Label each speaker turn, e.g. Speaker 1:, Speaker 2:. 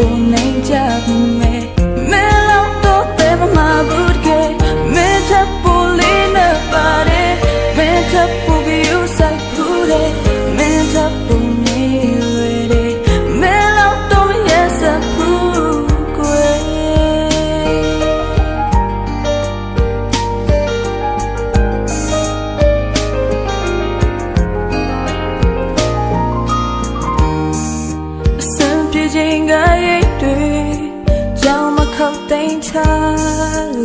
Speaker 1: 不能加入。 ချိန်ကရိတ်တွေကြောင်မခောက်သိမ်းထား